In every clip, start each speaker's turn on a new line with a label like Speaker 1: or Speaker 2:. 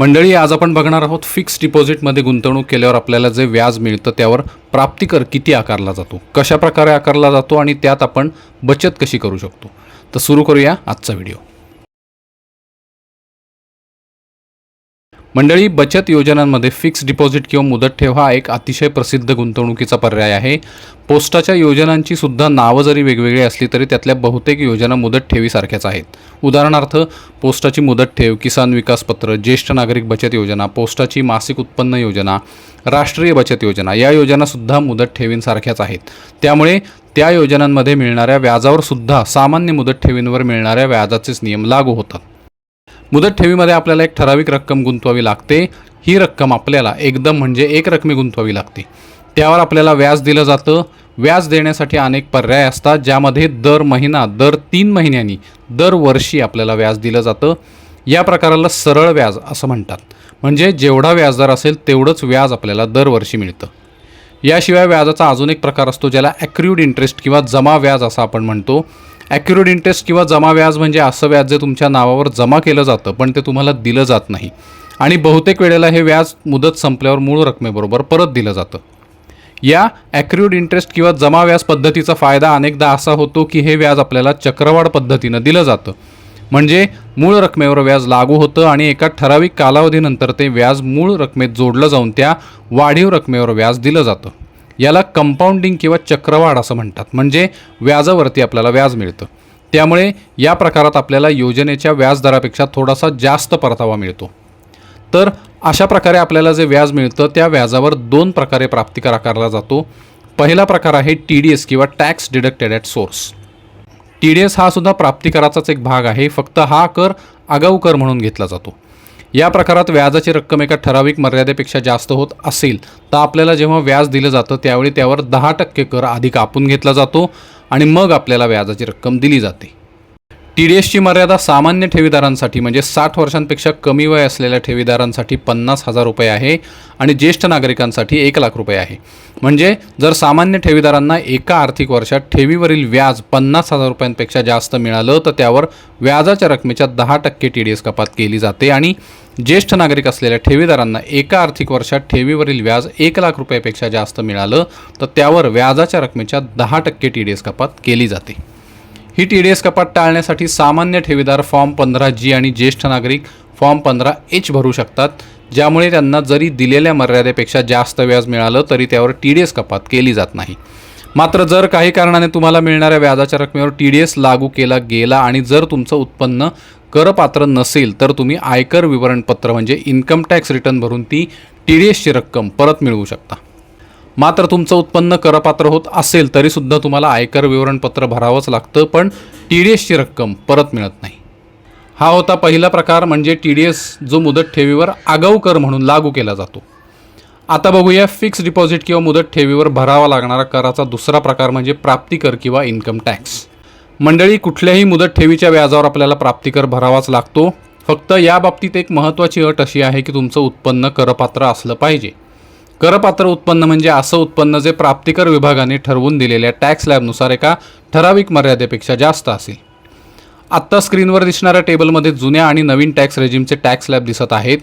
Speaker 1: मंडळी आज आपण बघणार आहोत फिक्स डिपॉझिटमध्ये गुंतवणूक केल्यावर आपल्याला जे व्याज मिळतं त्यावर प्राप्तिकर किती आकारला जातो कशा प्रकारे आकारला जातो आणि त्यात आपण बचत कशी करू शकतो. तर सुरू करूया आजचा व्हिडिओ. मंडळी बचत योजनांमध्ये फिक्स्ड डिपॉझिट किंवा मुदत ठेव हा एक अतिशय प्रसिद्ध गुंतवणुकीचा पर्याय आहे. पोस्टाच्या योजनांची सुद्धा नावं जरी वेगवेगळी असली तरी त्यातल्या बहुतेक योजना मुदत ठेवीसारख्याच आहेत. उदाहरणार्थ पोस्टाची मुदत ठेव किसान विकास पत्र ज्येष्ठ नागरिक बचत योजना पोस्टाची मासिक उत्पन्न योजना राष्ट्रीय बचत योजना या योजनासुद्धा मुदत ठेवींसारख्याच आहेत. त्यामुळे त्या योजनांमध्ये मिळणाऱ्या व्याजावर सुद्धा सामान्य मुदत ठेवींवर मिळणाऱ्या व्याजाचेच नियम लागू होतात. मुदत ठेवीमध्ये आपल्याला एक ठराविक रक्कम गुंतवावी लागते. ही रक्कम आपल्याला एकदम म्हणजे एक रकमी गुंतवावी लागते. त्यावर आपल्याला व्याज दिलं जातं. व्याज देण्यासाठी अनेक पर्याय असतात ज्यामध्ये दर महिना दर तीन महिन्यांनी दरवर्षी आपल्याला व्याज दिलं जातं. या प्रकाराला सरळ व्याज असं म्हणतात. म्हणजे जेवढा व्याजदर असेल तेवढंच व्याज आपल्याला दरवर्षी मिळतं. याशिवाय व्याजाचा अजून एक प्रकार असतो ज्याला ॲक्र्यूड इंटरेस्ट किंवा जमा व्याज असं आपण म्हणतो. ॲक्युरेट इंटरेस्ट किंवा जमा व्याज म्हणजे असं व्याज जे तुमच्या नावावर जमा केलं जातं पण ते तुम्हाला दिलं जात नाही. आणि बहुतेक वेळेला हे व्याज मुदत संपल्यावर मूळ रकमेबरोबर परत दिलं जातं. या ॲक्र्यूड इंटरेस्ट किंवा जमा व्याज पद्धतीचा फायदा अनेकदा असा होतो की हे व्याज आपल्याला चक्रवाढ पद्धतीनं दिलं जातं. म्हणजे मूळ रकमेवर व्याज लागू होतं आणि एका ठराविक कालावधीनंतर ते व्याज मूळ रकमेत जोडलं जाऊन त्या वाढीव रकमेवर व्याज दिलं जातं. याला कंपाऊंडिंग किंवा चक्रवाढ असं म्हणतात. म्हणजे व्याजावरती आपल्याला व्याज मिळतं. त्यामुळे या प्रकारात आपल्याला योजनेच्या व्याजदरापेक्षा थोडासा जास्त परतावा मिळतो. तर अशा प्रकारे आपल्याला जे व्याज मिळतं त्या व्याजावर दोन प्रकारे प्राप्तिकर आकारला जातो. पहिला प्रकार आहे टी डी एस किंवा tax deducted at source T D S हा सुद्धा प्राप्तिकराचाच एक भाग आहे. फक्त हा कर आगाऊ कर म्हणून घेतला जातो. या प्रकारात व्याजाची रक्कम एका ठराविक मर्यादेपेक्षा जास्त होत असेल तर आपल्याला जेव्हा व्याज दिलं जातं त्यावेळी त्यावर दहा टक्के कर आधी कापून घेतला जातो आणि मग आपल्याला व्याजाची रक्कम दिली जाते. टी डी एसची मर्यादा सामान्य ठेवीदारांसाठी म्हणजे साठ वर्षांपेक्षा कमी वय असलेल्या ठेवीदारांसाठी पन्नास हजार रुपये आहे आणि ज्येष्ठ नागरिकांसाठी एक लाख रुपये आहे. म्हणजे जर सामान्य ठेवीदारांना एका आर्थिक वर्षात ठेवीवरील व्याज पन्नास हजार रुपयांपेक्षा जास्त मिळालं तर त्यावर व्याजाच्या रकमेच्या दहा टक्के टी डी एस कपात केली जाते आणि ज्येष्ठ नागरिक असलेल्या ठेवीदारांना एका आर्थिक वर्षात ठेवीवरील व्याज एक लाख रुपयापेक्षा जास्त मिळालं तर त्यावर व्याजाच्या रकमेच्या दहा टक्के टी डी एस कपात केली जाते. ही टी डी एस कपात टाळण्यासाठी सामान्य ठेवीदार फॉर्म पंधरा जी आणि ज्येष्ठ नागरिक फॉर्म पंधरा एच भरू शकतात ज्यामुळे त्यांना जरी दिलेल्या मर्यादेपेक्षा जास्त व्याज मिळालं तरी त्यावर टी डी एस कपात केली जात नाही. मात्र जर काही कारणाने तुम्हाला मिळणाऱ्या व्याजाच्या रकमेवर टी डी एस लागू केला गेला आणि जर तुमचं उत्पन्न करपात्र नसेल तर तुम्ही आयकर विवरणपत्र म्हणजे इन्कम टॅक्स रिटर्न भरून ती टी डी एसची रक्कम परत मिळवू शकता. मात्र तुमचं उत्पन्न करपात्र होत असेल तरीसुद्धा तुम्हाला आयकर विवरणपत्र भरावंच लागतं पण टी डी एसची रक्कम परत मिळत नाही. हा होता पहिला प्रकार म्हणजे टी डी एस जो मुदत ठेवीवर आगाऊ कर म्हणून लागू केला जातो. आता बघूया फिक्स डिपॉझिट किंवा मुदत ठेवीवर भरावा लागणारा कराचा दुसरा प्रकार म्हणजे प्राप्तिकर किंवा इन्कम टॅक्स. मंडळी कुठल्याही मुदत ठेवीच्या व्याजावर आपल्याला प्राप्तिकर भरावाच लागतो. फक्त या बाबतीत एक महत्त्वाची अट अशी आहे की तुमचं उत्पन्न करपात्र असलं पाहिजे. करपात्र उत्पन्न म्हणजे असं उत्पन्न जे प्राप्तिकर विभागाने ठरवून दिलेल्या टॅक्स लॅबनुसार एका ठराविक मर्यादेपेक्षा जास्त असेल. आत्ता स्क्रीनवर दिसणाऱ्या टेबलमध्ये जुन्या आणि नवीन टॅक्स रेजिमचे टॅक्स लॅब दिसत आहेत.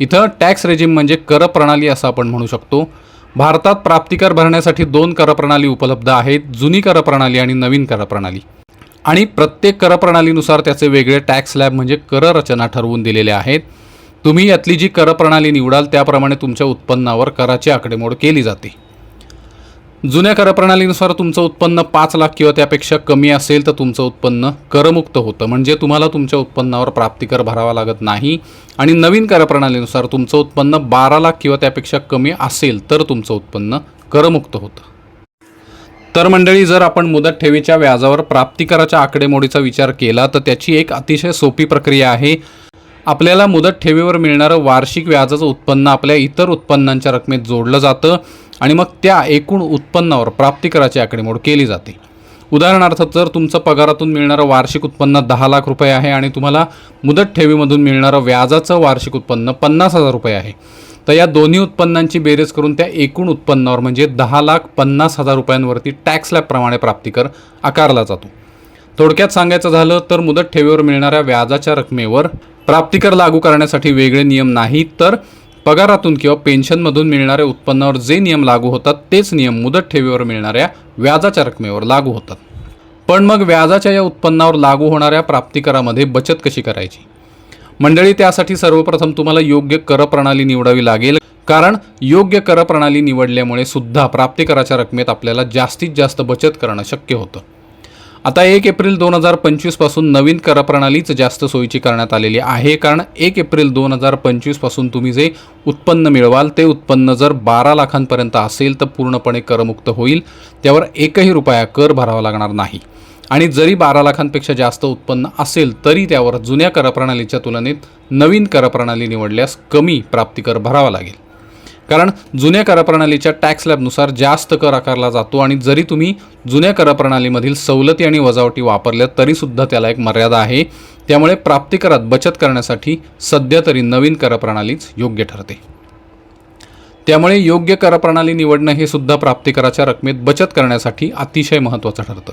Speaker 1: इथं टॅक्स रेजिम म्हणजे कर प्रणाली असं आपण म्हणू शकतो. भारतात प्राप्तिकर भरण्यासाठी दोन कर प्रणाली उपलब्ध आहेत जुनी कर प्रणाली आणि नवीन कर प्रणाली. आणि प्रत्येक कर प्रणालीनुसार त्याचे वेगळे टॅक्स लॅब म्हणजे कर रचना ठरवून दिलेले आहेत. तुम्ही यातली जी कर प्रणाली निवडाल त्याप्रमाणे तुमच्या उत्पन्नावर कराची आकडेमोड केली जाते. जुन्या करप्रणालीनुसार तुमचं उत्पन्न पाच लाख किंवा त्यापेक्षा कमी असेल तर तुमचं उत्पन्न करमुक्त होतं. म्हणजे तुम्हाला तुमच्या उत्पन्नावर प्राप्तिकर भरावा लागत नाही. आणि नवीन करप्रणालीनुसार तुमचं उत्पन्न बारा लाख किंवा त्यापेक्षा कमी असेल तर तुमचं उत्पन्न करमुक्त होतं. तर मंडळी जर आपण मुदत ठेवीच्या व्याजावर प्राप्तिकराच्या आकडेमोडीचा विचार केला तर त्याची एक अतिशय सोपी प्रक्रिया आहे. आपल्याला मुदत ठेवीवर मिळणारं वार्षिक व्याजाचं उत्पन्न आपल्या इतर उत्पन्नांच्या रकमेत जोडलं जातं आणि मग त्या एकूण उत्पन्नावर प्राप्तिकराची आकडेमोड केली जाते. उदाहरणार्थ जर तुमचं पगारातून मिळणारं वार्षिक उत्पन्न दहा लाख रुपये आहे आणि तुम्हाला मुदत ठेवीमधून मिळणारं व्याजाचं वार्षिक उत्पन्न पन्नास हजार रुपये आहे. तर या दोन्ही उत्पन्नांची बेरीज करून त्या एकूण उत्पन्नावर म्हणजे दहा लाख पन्नास हजार रुपयांवरती टॅक्स लॅबप्रमाणे प्राप्तिकर आकारला जातो. थोडक्यात सांगायचं झालं तर मुदत ठेवीवर मिळणाऱ्या व्याजाच्या रकमेवर प्राप्तिकर लागू करण्यासाठी वेगळे नियम नाही तर पगारातून किंवा पेन्शनमधून मिळणाऱ्या उत्पन्नावर जे नियम लागू होतात तेच नियम मुदत ठेवीवर मिळणाऱ्या व्याजाच्या रकमेवर लागू होतात. पण मग व्याजाच्या या उत्पन्नावर लागू होणाऱ्या प्राप्तिकरामध्ये बचत कशी करायची? मंडळी त्यासाठी सर्वप्रथम तुम्हाला योग्य कर प्रणाली निवडावी लागेल. कारण योग्य कर प्रणाली निवडल्यामुळे सुद्धा प्राप्तिकराच्या रकमेत आपल्याला जास्तीत जास्त बचत करणं शक्य होतं. आता एक एप्रिल दोन हजार पंचवीसपासून नवीन कर प्रणालीच जास्त सोयीची करण्यात आलेली आहे. कारण एक एप्रिल दोन हजार पंचवीसपासून तुम्ही जे उत्पन्न मिळवाल ते उत्पन्न जर बारा लाखांपर्यंत असेल तर पूर्णपणे करमुक्त होईल. त्यावर एकही रुपया कर भरावा लागणार नाही. आणि जरी बारा लाखांपेक्षा जास्त उत्पन्न असेल तरी त्यावर जुन्या करप्रणालीच्या तुलनेत नवीन करप्रणाली निवडल्यास कमी प्राप्तिकर भरावा लागेल. कारण जुन्या करप्रणालीच्या टॅक्स लॅबनुसार जास्त कर आकारला जातो आणि जरी तुम्ही जुन्या करप्रणालीमधील सवलती आणि वजावटी वापरल्या तरीसुद्धा त्याला एक मर्यादा आहे. त्यामुळे प्राप्तिकरात बचत करण्यासाठी सध्या तरी नवीन करप्रणालीच योग्य ठरते. त्यामुळे योग्य करप्रणाली निवडणं हे सुद्धा प्राप्तिकराच्या रकमेत बचत करण्यासाठी अतिशय महत्त्वाचं ठरतं.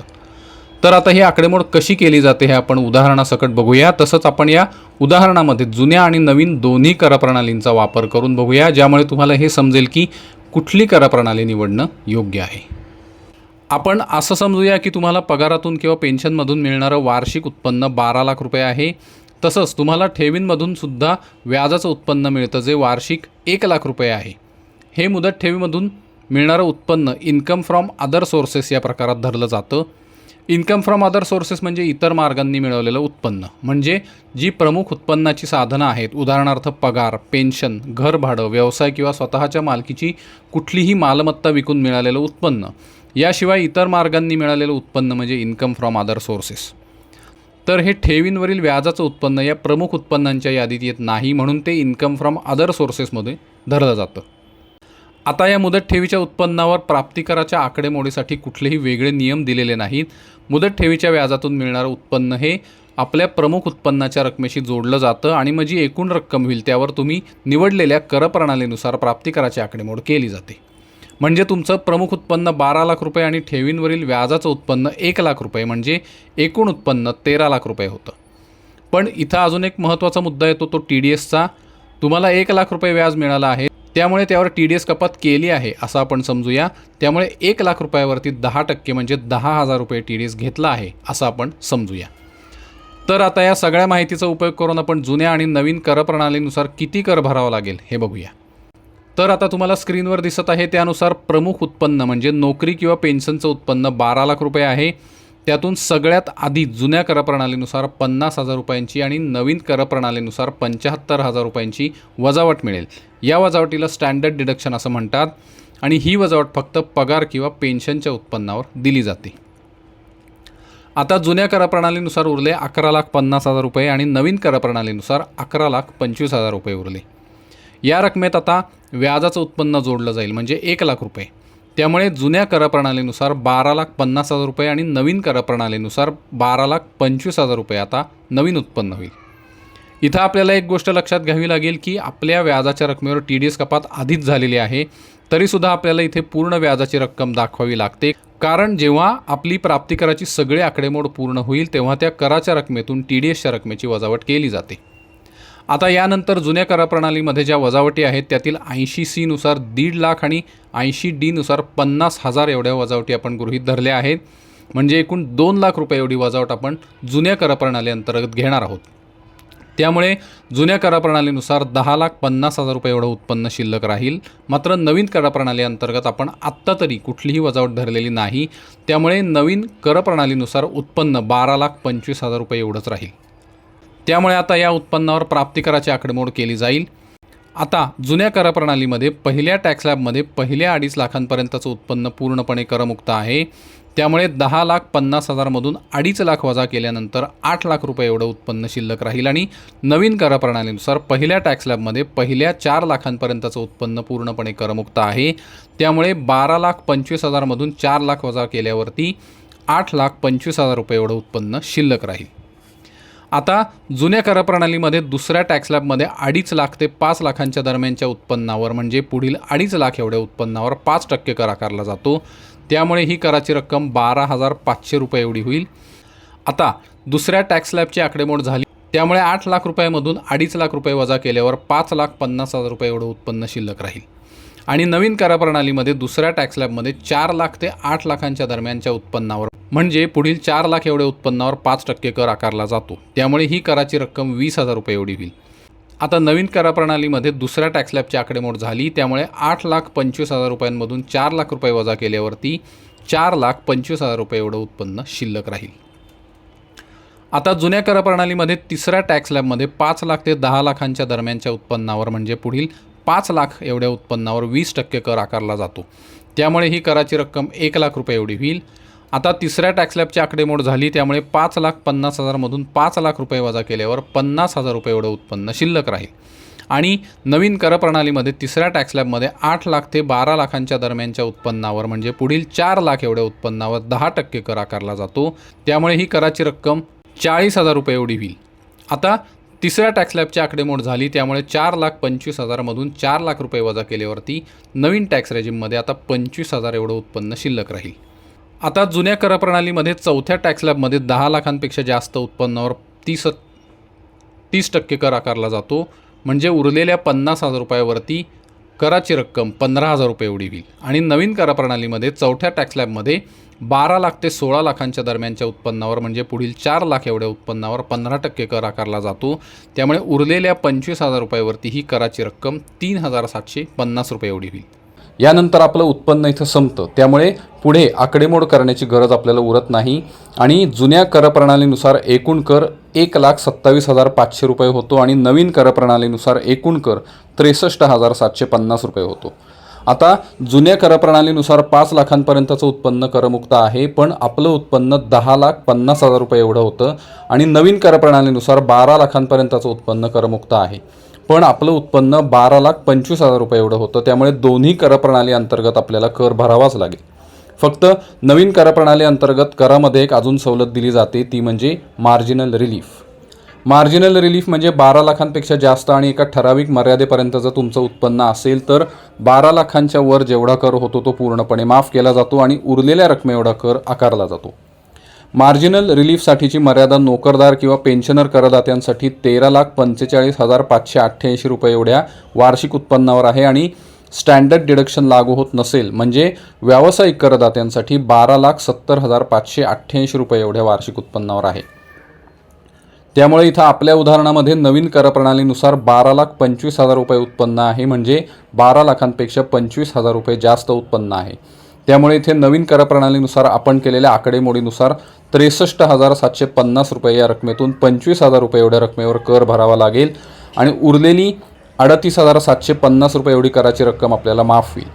Speaker 1: तर आता ही आकडेमोड कशी केली जाते हे आपण उदाहरणासकट बघूया. तसंच आपण या उदाहरणामध्ये जुन्या आणि नवीन दोन्ही करप्रणालींचा वापर करून बघूया ज्यामुळे तुम्हाला हे समजेल की कुठली करप्रणाली निवडणं योग्य आहे. आपण असं समजूया की तुम्हाला पगारातून किंवा पेन्शनमधून मिळणारं वार्षिक उत्पन्न बारा लाख रुपये आहे. तसंच तुम्हाला ठेवींमधून सुद्धा व्याजाचं उत्पन्न मिळतं जे वार्षिक एक लाख रुपये आहे. हे मुदत ठेवीमधून मिळणारं उत्पन्न इन्कम फ्रॉम अदर सोर्सेस या प्रकारात धरलं जातं. इन्कम फ्रॉम अदर सोर्सेस म्हणजे इतर मार्गांनी मिळवलेलं उत्पन्न. म्हणजे जी प्रमुख उत्पन्नाची साधनं आहेत उदाहरणार्थ पगार पेन्शन घर भाडं व्यवसाय किंवा स्वतःच्या मालकीची कुठलीही मालमत्ता विकून मिळालेलं उत्पन्न. याशिवाय इतर मार्गांनी मिळालेलं उत्पन्न म्हणजे इन्कम फ्रॉम अदर सोर्सेस तर हे ठेवींवरील व्याजाचं उत्पन्न या प्रमुख उत्पन्नांच्या यादीत येत नाही म्हणून ते इन्कम फ्रॉम अदर सोर्सेसमध्ये धरलं जातं. आता या मुदत ठेवीच्या उत्पन्नावर प्राप्तिकराच्या आकडेमोडीसाठी कुठलेही वेगळे नियम दिलेले नाहीत. मुदत ठेवीच्या व्याजातून मिळणारं उत्पन्न हे आपल्या प्रमुख उत्पन्नाच्या रकमेशी जोडलं जातं आणि मग जी एकूण रक्कम होईल त्यावर तुम्ही निवडलेल्या कर प्रणालीनुसार प्राप्तिकराची आकडेमोड केली जाते. म्हणजे तुमचं प्रमुख उत्पन्न बारा लाख रुपये आणि ठेवींवरील व्याजाचं उत्पन्न एक लाख रुपये म्हणजे एकूण उत्पन्न तेरा लाख रुपये होतं. पण इथं अजून एक महत्त्वाचा मुद्दा येतो तो टी डी एसचा तुम्हाला एक लाख रुपये व्याज मिळालं आहे त्यामुळे त्यावर टी डी एस कपात केली आहे असं आपण समजूया. त्यामुळे एक लाख रुपयावरती दहा टक्के म्हणजे दहा हजार रुपये टी डी एस घेतला आहे असं आपण समजूया. तर आता या सगळ्या माहितीचा उपयोग करून आपण जुन्या आणि नवीन कर प्रणालीनुसार किती कर भरावा लागेल हे बघूया. तर आता तुम्हाला स्क्रीनवर दिसत आहे त्यानुसार प्रमुख उत्पन्न म्हणजे नोकरी किंवा पेन्शनचं उत्पन्न बारा लाख रुपये आहे. त्यातून सगळ्यात आधी जुन्या करप्रणालीनुसार पन्नास हजार रुपयांची आणि नवीन कर प्रणालीनुसार पंच्याहत्तर हजार रुपयांची वजावट मिळेल. या वजावटीला स्टँडर्ड डिडक्शन असं म्हणतात आणि ही वजावट फक्त पगार किंवा पेन्शनच्या उत्पन्नावर दिली जाते. आता जुन्या करप्रणालीनुसार उरले अकरा लाख पन्नास हजार रुपये आणि नवीन करप्रणालीनुसार अकरा लाख पंचवीस हजार रुपये उरले. या रकमेत आता व्याजाचं उत्पन्न जोडलं जाईल म्हणजे एक लाख रुपये. त्यामुळे जुन्या कर प्रणालीनुसार बारा लाख पन्नास हजार रुपये आणि नवीन कर प्रणालीनुसार बारा लाख पंचवीस हजार रुपये आता नवीन उत्पन्न होईल. इथं आपल्याला एक गोष्ट लक्षात घ्यावी लागेल की आपल्या व्याजाच्या रकमेवर टी डी एस कपात आधीच झालेली आहे तरीसुद्धा आपल्याला इथे पूर्ण व्याजाची रक्कम दाखवावी लागते. कारण जेव्हा आपली प्राप्तिकराची सगळी आकडेमोड पूर्ण होईल तेव्हा त्या कराच्या रकमेतून टी डी एसच्या रकमेची वजावट केली जाते. आता यानंतर जुन्या करप्रणालीमध्ये ज्या वजावटी आहेत त्यातील ऐंशी सीनुसार दीड लाख आणि ऐंशी डीनुसार पन्नास हजार एवढ्या वजावटी आपण गृहीत धरल्या आहेत. म्हणजे एकूण दोन लाख रुपये एवढी वजावट आपण जुन्या करप्रणाली अंतर्गत घेणार आहोत. त्यामुळे जुन्या करप्रणालीनुसार दहा लाख पन्नास हजार रुपये एवढं उत्पन्न शिल्लक राहील. मात्र नवीन करप्रणाली अंतर्गत आपण आत्ता तरी कुठलीही वजावट धरलेली नाही. त्यामुळे नवीन करप्रणालीनुसार उत्पन्न बारा लाख पंचवीस हजार रुपये एवढंच राहील. त्यामुळे आता या उत्पन्नावर प्राप्तिकराची आकडेमोड केली जाईल. आता जुन्या करप्रणालीमध्ये पहिल्या टॅक्स लॅबमध्ये पहिल्या अडीच लाखांपर्यंतचं उत्पन्न पूर्णपणे करमुक्त आहे. त्यामुळे दहा लाख पन्नास हजारमधून अडीच लाख वजा केल्यानंतर आठ लाख रुपये एवढं उत्पन्न शिल्लक राहील आणि नवीन करप्रणालीनुसार पहिल्या टॅक्स लॅबमध्ये पहिल्या चार लाखांपर्यंतचं उत्पन्न पूर्णपणे करमुक्त आहे. त्यामुळे बारा लाख पंचवीस हजारमधून चार लाख वजा केल्यावरती आठ लाख पंचवीस हजार रुपये एवढं उत्पन्न शिल्लक राहील. आता जुन्या कर प्रणालीमध्ये दुसऱ्या टॅक्स स्लॅबमध्ये अडीच लाख ते पाच लाखांच्या दरम्यानच्या उत्पन्नावर म्हणजे पुढील अडीच लाख एवढ्या उत्पन्नावर पाच टक्के कर आकारला जातो. त्यामुळे ही कराची रक्कम बारा हजार पाचशे रुपये एवढी होईल. आता दुसऱ्या टॅक्स स्लॅबची आकडेमोड झाली. त्यामुळे आठ लाख रुपयामधून अडीच लाख रुपये वजा केल्यावर पाच लाख पन्नास हजार रुपये एवढं उत्पन्न शिल्लक राहील. आणि नवीन करप्रणालीमध्ये दुसऱ्या टॅक्स स्लॅबमध्ये चार लाख ते आठ लाखांच्या दरम्यानच्या उत्पन्नावर. म्हणजे पुढील चार लाख एवढ्या उत्पन्नावर पाच टक्के कर आकारला जातो. त्यामुळे ही कराची रक्कम वीस हजार रुपये एवढी होईल. आता नवीन करप्रणालीमध्ये दुसऱ्या टॅक्स स्लॅबची आकडेमोड झाली त्यामुळे आठ लाख पंचवीस हजार रुपयांमधून चार लाख रुपये वजा केल्यावरती चार लाख पंचवीस हजार रुपये एवढं उत्पन्न शिल्लक राहील. आता जुन्या कर प्रणालीमध्ये तिसऱ्या टॅक्स स्लॅबमध्ये पाच लाख ते दहा लाखांच्या दरम्यानच्या उत्पन्नावर म्हणजे पुढील पाच लाख एवढ्या उत्पन्नावर वीस टक्के कर आकारला जातो. त्यामुळे ही कराची रक्कम एक लाख रुपये एवढी होईल. आता तिसऱ्या टॅक्स लॅबची आकडेमोड झाली त्यामुळे पाच लाख पन्नास हजारमधून पाच लाख रुपये वजा केल्यावर पन्नास हजार रुपये एवढं उत्पन्न शिल्लक राहील. आणि नवीन कर प्रणालीमध्ये तिसऱ्या टॅक्स लॅबमध्ये आठ लाख ते बारा लाखांच्या दरम्यानच्या उत्पन्नावर म्हणजे पुढील चार लाख एवढ्या उत्पन्नावर दहा टक्के कर आकारला जातो. त्यामुळे ही कराची रक्कम चाळीस हजार रुपये एवढी होईल. आता तिसऱ्या टॅक्स स्लॅबची आकडेमोड झाली त्यामुळे चार लाख पंचवीस हजारमधून चार लाख रुपये वजा केल्यावरती नवीन टॅक्स रेजिममध्ये आता पंचवीस हजार एवढं उत्पन्न शिल्लक राहील. आता जुन्या कर प्रणालीमध्ये चौथ्या टॅक्स स्लॅबमध्ये दहा लाखांपेक्षा जास्त उत्पन्नावर तीस तीस टक्के कर आकारला जातो. म्हणजे उरलेल्या पन्नास हजार रुपयावरती कराची रक्कम पंधरा हजार रुपये एवढी होईल. आणि नवीन कर प्रणालीमध्ये चौथ्या टॅक्स स्लॅबमध्ये बारा लाख ते सोळा लाखांच्या दरम्यानच्या उत्पन्नावर म्हणजे पुढील चार लाख एवढ्या उत्पन्नावर पंधरा टक्के कर आकारला जातो. त्यामुळे उरलेल्या पंचवीस हजार रुपयावरती ही कराची रक्कम तीन हजार सातशे पन्नास रुपये एवढी होईल. यानंतर आपलं उत्पन्न इथं संपतं. त्यामुळे पुढे आकडेमोड करण्याची गरज आपल्याला उरत नाही. आणि जुन्या कर प्रणालीनुसार एकूण कर एक लाख सत्तावीस हजार पाचशे रुपये होतो आणि नवीन कर प्रणालीनुसार एकूण कर त्रेसष्ट हजार सातशे पन्नास रुपये होतो. आता जुन्या कर प्रणालीनुसार पाच लाखांपर्यंतचं उत्पन्न करमुक्त आहे पण आपलं उत्पन्न दहा लाख पन्नास हजार रुपये एवढं होतं आणि नवीन कर प्रणालीनुसार बारा लाखांपर्यंतचं उत्पन्न करमुक्त आहे. पण आपलं उत्पन्न बारा लाख पंचवीस हजार रुपये एवढं होतं. त्यामुळे दोन्ही कर प्रणाली अंतर्गत आपल्याला कर भरावाच लागेल. फक्त नवीन कर प्रणाली अंतर्गत करामध्ये एक अजून सवलत दिली जाते ती म्हणजे मार्जिनल रिलीफ मार्जिनल रिलीफ म्हणजे बारा लाखांपेक्षा जास्त आणि एका ठराविक मर्यादेपर्यंत जर तुमचं उत्पन्न असेल तर बारा लाखांच्या वर जेवढा कर होतो तो पूर्णपणे माफ केला जातो आणि उरलेल्या रकमेएवढा कर आकारला जातो. मार्जिनल रिलीफसाठीची मर्यादा नोकरदार किंवा पेन्शनर करदात्यांसाठी तेरा लाख पंचेचाळीस हजार पाचशे अठ्ठ्याऐंशी रुपये एवढ्या वार्षिक उत्पन्नावर आहे आणि स्टँडर्ड डिडक्शन लागू होत नसेल म्हणजे व्यावसायिक करदात्यांसाठी बारा लाख सत्तर हजार पाचशे अठ्ठ्याऐंशी रुपये एवढ्या वार्षिक उत्पन्नावर आहे. त्यामुळे इथं आपल्या उदाहरणामध्ये नवीन कर प्रणालीनुसार बारा लाख पंचवीस हजार रुपये उत्पन्न आहे म्हणजे बारा लाखांपेक्षा पंचवीस हजार रुपये जास्त उत्पन्न आहे. त्यामुळे इथे नवीन कर प्रणालीनुसार आपण केलेल्या आकडेमोडीनुसार त्रेसष्ट हजार सातशे पन्नास रुपये या रकमेतून पंचवीस हजार रुपये एवढ्या रकमेवर कर भरावा लागेल आणि उरलेली अडतीस हजार सातशे पन्नास रुपये एवढी कराची रक्कम आपल्याला माफ होईल.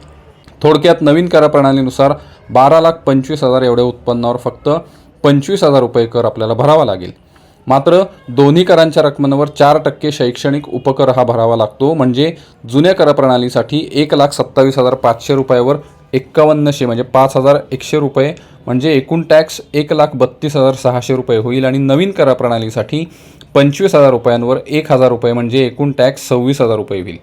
Speaker 1: थोडक्यात नवीन कर प्रणालीनुसार बारा लाख पंचवीस हजार एवढ्या उत्पन्नावर फक्त पंचवीस हजार रुपये कर आपल्याला भरावा लागेल. मात्र दोन्ही करांच्या रकमेवर चार टक्के शैक्षणिक उपकर हा भरावा लागतो. म्हणजे जुन्या करप्रणालीसाठी एक लाख सत्तावीस हजार पाचशे रुपयावर एक्कावन्नशे म्हणजे पाच हजार एकशे रुपये. म्हणजे एकूण टॅक्स एक लाख बत्तीस हजार सहाशे रुपये होईल आणि नवीन कर प्रणालीसाठी पंचवीस हजार रुपयांवर एक हजार रुपये म्हणजे एकूण टॅक्स सव्वीस हजार रुपये होईल.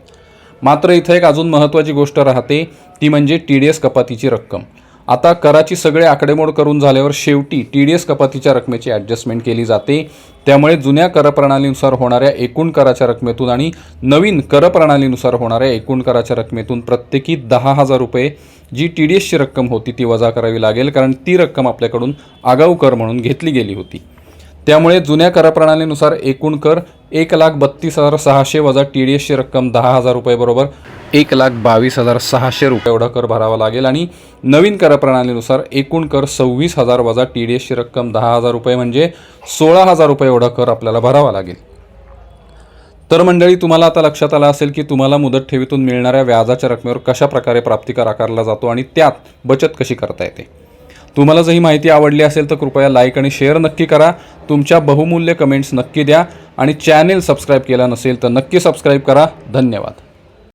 Speaker 1: मात्र इथं एक अजून महत्त्वाची गोष्ट राहते ती म्हणजे टी डी एस कपातीची रक्कम. आता कराची सगळे आकडेमोड करून झाल्यावर शेवटी टी डी एस कपातीच्या रकमेची ॲडजस्टमेंट केली जाते. त्यामुळे जुन्या कर प्रणालीनुसार होणाऱ्या एकूण कराच्या रकमेतून आणि नवीन कर प्रणालीनुसार होणाऱ्या एकूण कराच्या रकमेतून प्रत्येकी दहा हजार रुपये जी टी डी एसची रक्कम होती ती वजा करावी लागेल कारण ती रक्कम आपल्याकडून आगाऊ कर म्हणून घेतली गेली होती. त्यामुळे जुन्या करप्रणालीनुसार एकूण कर एक लाख बत्तीस हजार सहाशे वजा टी डी एसची रक्कम दहा हजार रुपये बरोबर एक लाख बावीस हजार सहाशे रुपये एवढा कर भरावा लागेल. आणि नवीन करप्रणालीनुसार एकूण कर सव्वीस हजार वजा टी डी एसची रक्कम दहा हजार रुपये म्हणजे सोळा हजार रुपये एवढा कर आपल्याला भरावा लागेल. तर मंडळी तुम्हाला आता लक्षात आलं असेल की तुम्हाला मुदत ठेवीतून मिळणाऱ्या व्याजाच्या रकमेवर कशा प्रकारे प्राप्तिकर आकारला जातो आणि त्यात बचत कशी करता येते? तुम्हाला जर ही माहिती आवडली असेल तर कृपया लाईक आणि शेअर नक्की करा. तुमच्या बहुमूल्य कमेंट्स नक्की द्या आणि चॅनेल सबस्क्राईब केला नसेल तर नक्की सबस्क्राईब करा. धन्यवाद.